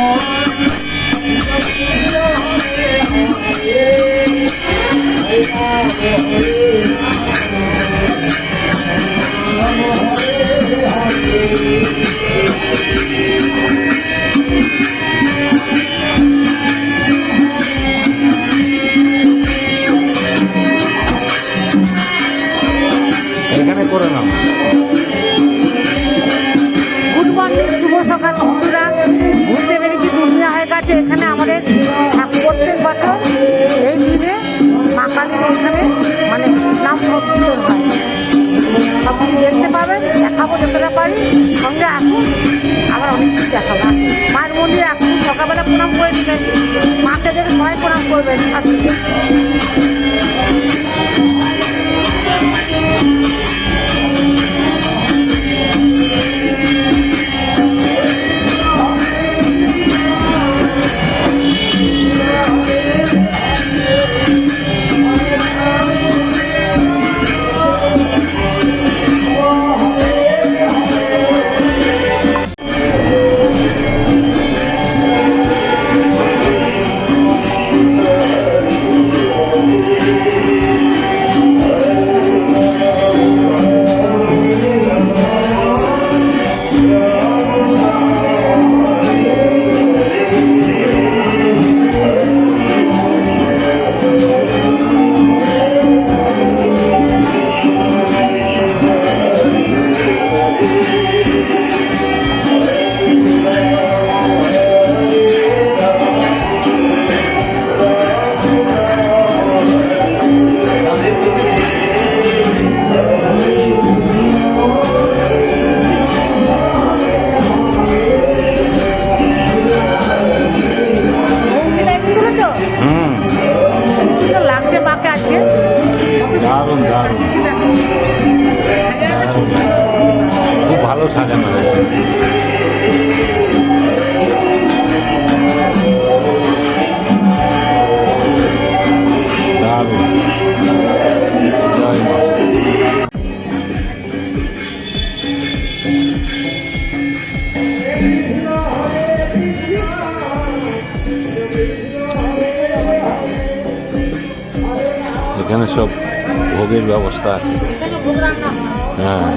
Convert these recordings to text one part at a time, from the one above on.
Oh, করবেন খুব ভালো সাজানো হয়েছে এখানে সব ভোগের ব্যবস্থা আছে। হ্যাঁ।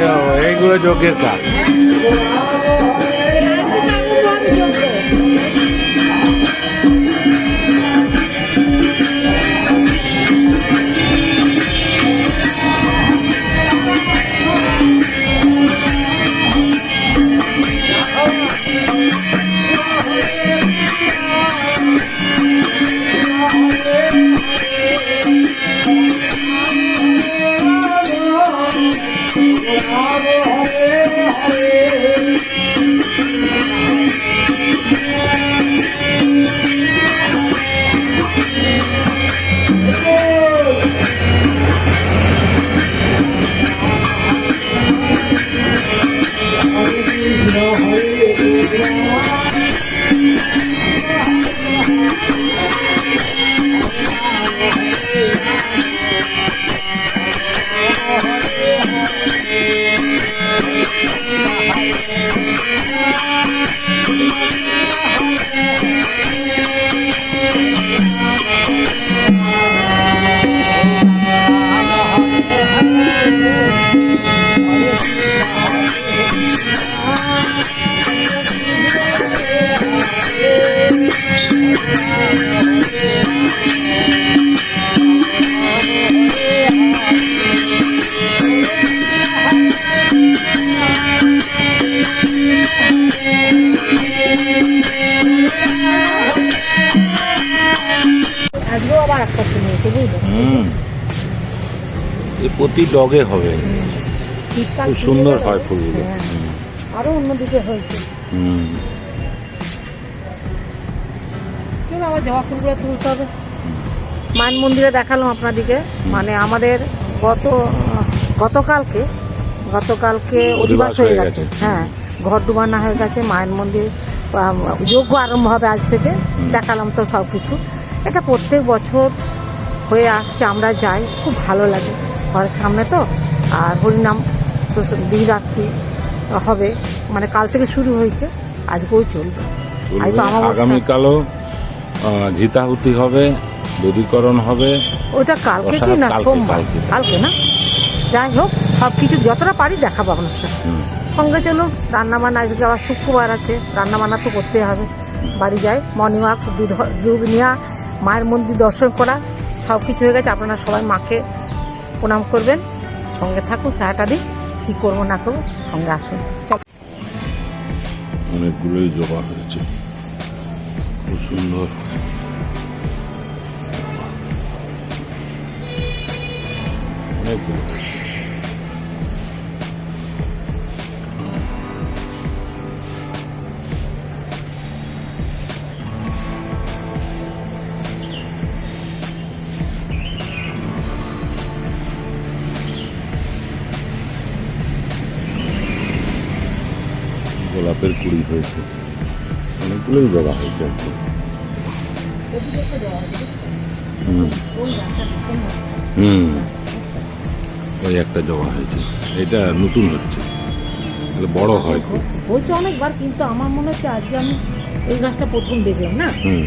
Eu vou engolir o que é que é. আজকেও প্রতি ডগে হবে। খুব সুন্দর হয় ফুলগুলো। হ্যাঁ। আরও অন্যদিকে হয়েছে। হুম। আবার জবা ফুলগুলো তুলতে হবে। মাইন মন্দিরে দেখালাম আপনাদিকে। মানে আমাদের গত গতকালকে গতকালকে অধিবাস হয়ে গেছে। হ্যাঁ ঘর ডুবানো হয়ে গেছে মায়ের মন্দির যোগ্য আরম্ভ হবে আজ থেকে। দেখালাম তো সব কিছু এটা প্রত্যেক বছর হয়ে আসছে আমরা যাই খুব ভালো লাগে। ঘরের সামনে তো আর হরিনাম তো দিন রাত্রি হবে মানে কাল থেকে শুরু হয়েছে আজকেও চলবে। আগামীকালও ঘিতাহুতি হবে দূরীকরণ হবে। ওটা কালকে কি না সোমবার? কালকে। না? যাই হোক সব কিছু যতটা পারি দেখাবো আপনার সাথে। সঙ্গে চলুন রান্না বান্না আজকে আবার শুক্রবার আছে রান্না বান্না তো করতে হবে। বাড়ি যাই মর্নিং ওয়াক দুধ দুধ নেওয়া মায়ের মন্দির দর্শন করা সব কিছু হয়ে গেছে। আপনারা সবাই মাকে প্রণাম করবেন। সঙ্গে থাকুন, সারাটা দিন কি করব না করব, সঙ্গে আসুন। অনেকগুলোই জবা হয়েছে। খুব সুন্দর। অনেকগুলো। গোলাপের কুড়ি হয়েছে। অনেকগুলোই জবা হয়েছে আর কি। হুম। হুম। ওই একটা জবা হয়েছে। এটা নতুন হচ্ছে। বড় হয় হয়েছে অনেকবার কিন্তু আমার মনে হচ্ছে আজকে আমি এই গাছটা প্রথম দেখলাম না? হুম।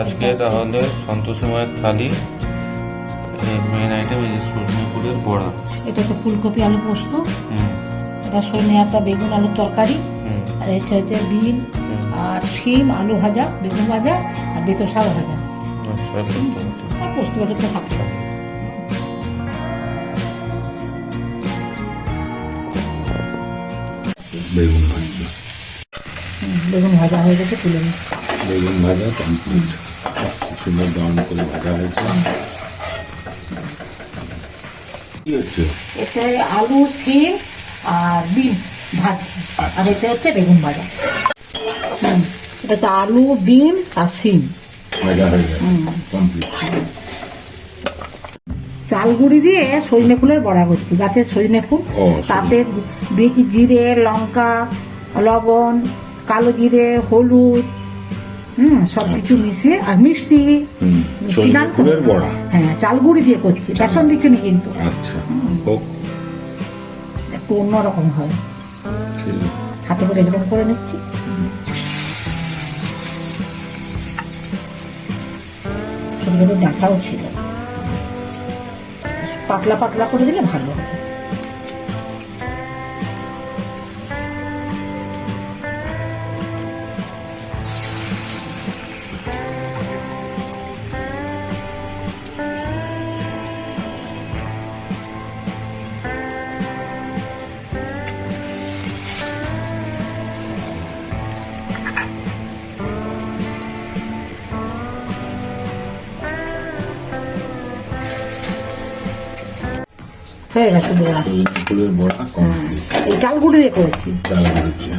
আজকে তাহলে সন্তোষময়ের থালি মেন আইটেম এই যে সজনে ফুলের বড়া। এটা হচ্ছে ফুলকপি আলু পোস্ত এটা সজনে একটা বেগুন আলুর তরকারি আর হচ্ছে হচ্ছে বিন আর শিম আলু ভাজা বেগুন ভাজা আর বেতর শাক ভাজা। আচ্ছা। আর পোস্ত বাটা তো থাকতে বেগুন ভাজা। বেগুন ভাজা হয়ে গেছে তুলে নিই বেগুন ভাজা কমপ্লিট সুন্দর ব্রাউন করে ভাজা হয়েছে। এতে আলু শিম আর বিনস ভাজছি। আর এতে হচ্ছে বেগুন ভাজা। এটা হচ্ছে আলু বিনস আর ভাজা হয়ে গেছে। কমপ্লিট চাল গুঁড়ি দিয়ে সজনে ফুলের বড়া করছি। গাছের সজনে ফুল তাতে দিয়েছি জিরে লঙ্কা লবণ কালো জিরে হলুদ হুম সব কিছু মিশিয়ে আর মিষ্টি মিষ্টি নান বড়া। হ্যাঁ চাল গুঁড়ি দিয়ে করছি বেসন দিচ্ছি না কিন্তু। আচ্ছা একটু অন্যরকম হয়। হাতে করে এরকম করে নিচ্ছি। ছোট ছোট ডাঁটাও ছিল। পাতলা পাতলা করে দিলে ভালো হবে হয়ে গেছে সজনে ফুলের বড়া কমপ্লিট এই চাল গুঁড়ি দিয়ে করেছি। ডাল দিয়ে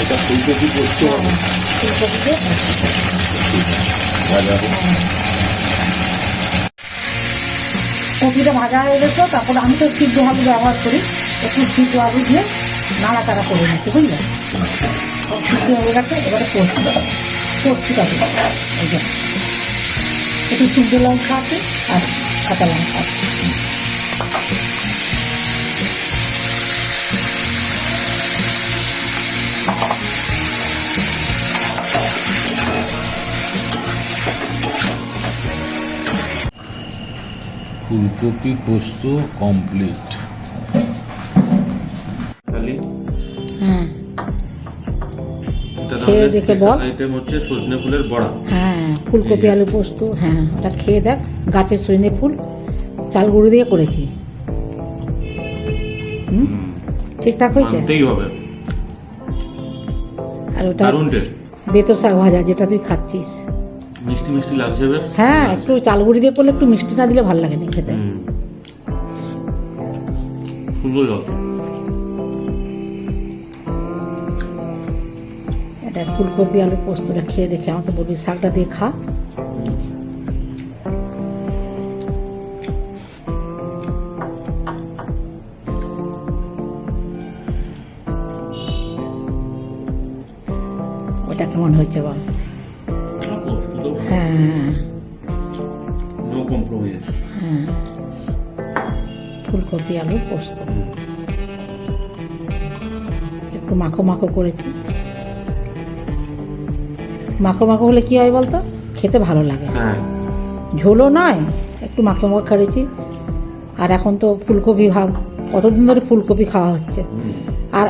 এটা ফুলকপি পোস্ত হবে। ভাজা কপিটা ভাজা হয়ে গেছে তারপর আমি তো সিদ্ধ আলু ব্যবহার করি। একটু সিদ্ধ আলু দিয়ে নাড়াচাড়া করে নিচ্ছি বুঝলে? সব সিদ্ধ হয়ে গেছে এবারে পোস্ত যে একটু সিদ্ধ লঙ্কা আছে আর কাঁচা লঙ্কা আছে। ফুলকপি পোস্ত কমপ্লিট খেয়ে দেখে বল। আইটেম হচ্ছে সজনে ফুলের বড়া। হ্যাঁ ফুলকপি আলু পোস্ত হ্যাঁ ওটা খেয়ে দেখ গাছের সজনে ফুল চাল গুঁড়ো দিয়ে করেছি। হুম? ঠিকঠাক হয়েছে? হবে। আর ওটা দারুণ টেস্ট। বেতো শাক ভাজা যেটা তুই খাচ্ছিস। মিষ্টি মিষ্টি লাগছে বেশ। হ্যাঁ একটু চাল গুঁড়ি দিয়ে করলে একটু মিষ্টি না দিলে ভালো লাগে না খেতে। সুন্দর এটা ফুলকপি, আলু পোস্তটা খেয়ে দেখে আমাকে বলবি, শাকটা দিয়ে খা। ওটা কেমন হয়েছে পোস্ত হ্যাঁ। হ্যাঁ। ফুলকপি, আলু, পোস্ত। একটু মাখো মাখো করেছি। মাখো মাখো হলে কি হয় বলতো? খেতে ভালো লাগে। হ্যাঁ। ঝোলও নয় একটু মাখো মাখো করেছি আর এখন তো ফুলকপি ভাব কতদিন ধরে ফুলকপি খাওয়া হচ্ছে। আর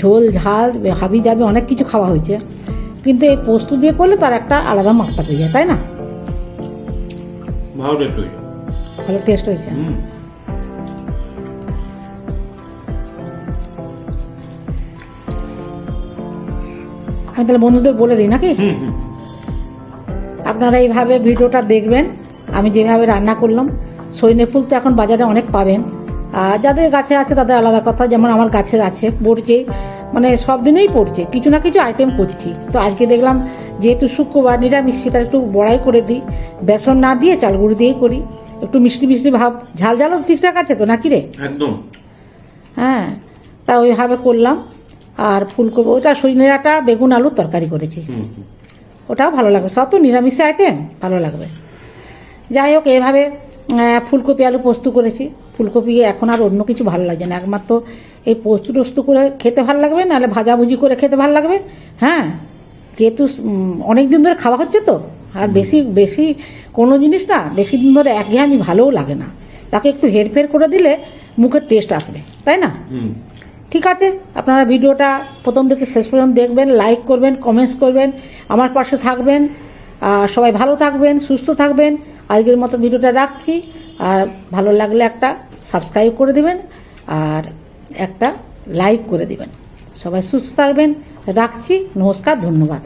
ঝোল ঝাল হাবি যাবে অনেক কিছু খাওয়া হয়েছে। কিন্তু এই পোস্ত দিয়ে করলে তার একটা আলাদা মাত্রা পেয়ে যায় তাই না? ভালো টেস্ট হয়েছে। আমি তাহলে বন্ধুদের বলে দিই নাকি? আপনারা এইভাবে ভিডিওটা দেখবেন। আমি যেভাবে রান্না করলাম সৈনে ফুল তো এখন বাজারে অনেক পাবেন। আর যাদের গাছে আছে তাদের আলাদা কথা যেমন আমার গাছের আছে পড়ছে মানে সব দিনেই পড়ছে। কিছু না কিছু আইটেম করছি তো আজকে দেখলাম যেহেতু শুক্রবার নিরামিষ সেটা একটু বড়াই করে দিই। বেসন না দিয়ে চাল গুঁড়ি দিয়েই করি। একটু মিষ্টি মিষ্টি ভাব। ঝাল ঝালও ঠিকঠাক আছে তো নাকি রে? একদম। হ্যাঁ তা ওইভাবে করলাম। আর ফুলকপি ওটা সজনেরাটা বেগুন আলুর তরকারি করেছি। ওটাও ভালো লাগবে। সব তো নিরামিষ আইটেম ভালো লাগবে। যাই হোক এভাবে ফুলকপি আলু পোস্ত করেছি। ফুলকপি এখন আর অন্য কিছু ভালো লাগছে না। একমাত্র এই পোস্ত টোস্ত করে খেতে ভালো লাগবে নাহলে ভাজাভুজি করে খেতে ভালো লাগবে। হ্যাঁ যেহেতু অনেক দিন ধরে খাওয়া হচ্ছে তো। আর বেশি বেশি কোনো জিনিস না বেশি দিন ধরে একঘেয়েমি ভালোও লাগে না। তাকে একটু হেরফের করে দিলে মুখের টেস্ট আসবে তাই না? হুম। ঠিক আছে? আপনারা ভিডিওটা প্রথম থেকে শেষ পর্যন্ত দেখবেন লাইক করবেন কমেন্টস করবেন, আমার পাশে থাকবেন সবাই ভালো থাকবেন, সুস্থ থাকবেন। আজকের মতো ভিডিওটা রাখছি, আর ভালো লাগলে একটা সাবস্ক্রাইব করে দিবেন, আর একটা লাইক করে দিবেন। সবাই সুস্থ থাকবেন, রাখছি, নমস্কার, ধন্যবাদ।